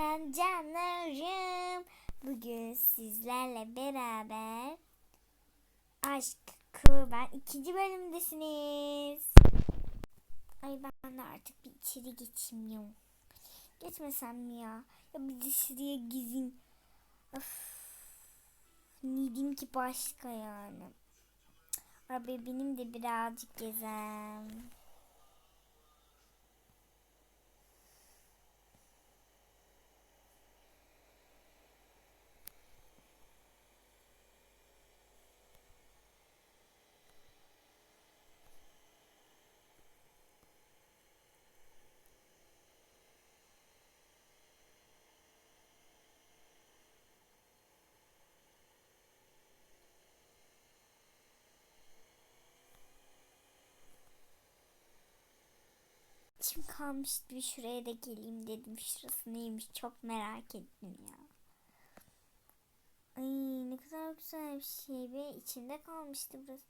Selam canlarım. Bugün sizlerle beraber Aşk Kurban ikinci bölümdesiniz. Ay ben de artık bir içeri geçeyim ya. Geçmesem mi ya? Ya bir de şuraya gizim. Of. Nedim ki başka yani. Abi benim de birazcık gezem. İçim kalmıştı bir şuraya da geleyim dedim. Şurası neymiş çok merak ettim ya. Ay ne kadar güzel bir şey be. İçimde kalmıştı burası.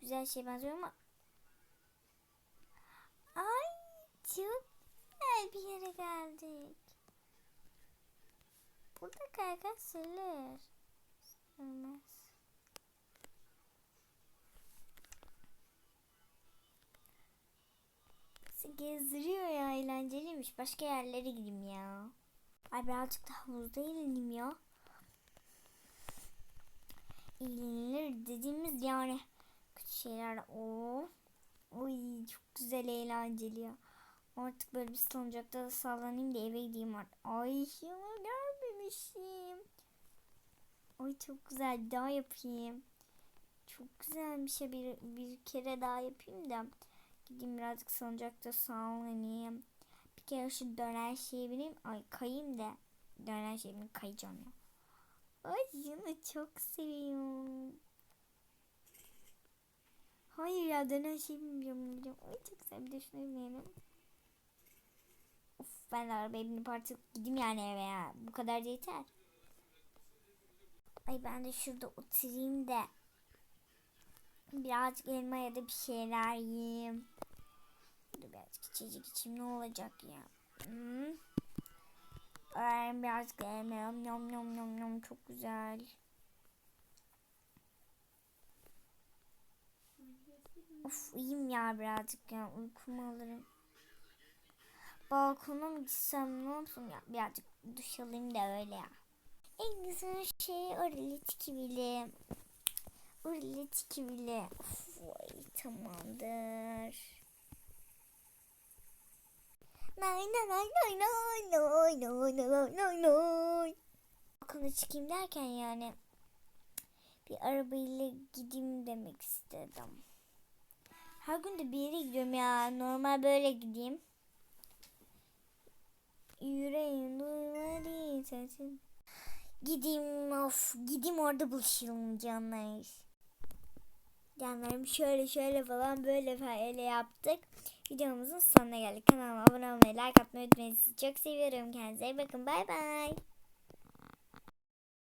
Güzel şey benziyor ama. Ay çok güzel bir yere geldik. Burada kaygan sürülür. Gezdiriyor ya eğlenceliymiş. Başka yerlere gideyim ya. Ay birazcık da havuzda eğleneyim ya. Eğlenilir dediğimiz yani kötü şeyler. Oo. Oy çok güzel eğlenceli ya. Artık böyle bir salıncakta da sallanayım da eve gideyim artık. Ay şunu görmemişim. Ay çok güzel daha yapayım. Çok güzelmiş ya bir, bir kere daha yapayım da. Gideyim birazcık salıncakta sallanayım. Bir kere şu dönen şeye bineyim. Ay kayayım da. Dönen şeye bineyim kayacağım ya. Ay şunu çok seviyorum. Hayır ya dönen şeye binmeyeceğim. Ay çok güzel bir de. Of ben de arabaya binip artık gideyim yani eve ya. Bu kadar da yeter. Ay ben de şurada oturayım da birazcık elma ya da bir şeyler yiyeyim. Dur birazcık içecek içeyim ne olacak ya. Hmm. Ay, birazcık elma yom yom yom yom yom çok güzel. Of iyiyim ya birazcık ya uykumu alırım. Balkona gitsem ne olsun ya birazcık duş alayım da öyle ya. En güzel şey orada tikivili. Orada tikivili. Of Balkona çıkayım derken yani bir arabayla gideyim demek istedim. Her gün de bir yere gidiyorum ya. Normal böyle gideyim. Yüreğim duymadı sesin. Gideyim of gideyim orada buluşalım canlar. Canlarım şöyle şöyle falan böyle falan yaptık. Videomuzun sonuna geldik. Kanalıma abone olmayı, like atmayı unutmayın. Sizi çok seviyorum. Kendinize iyi bakın. Bay bay.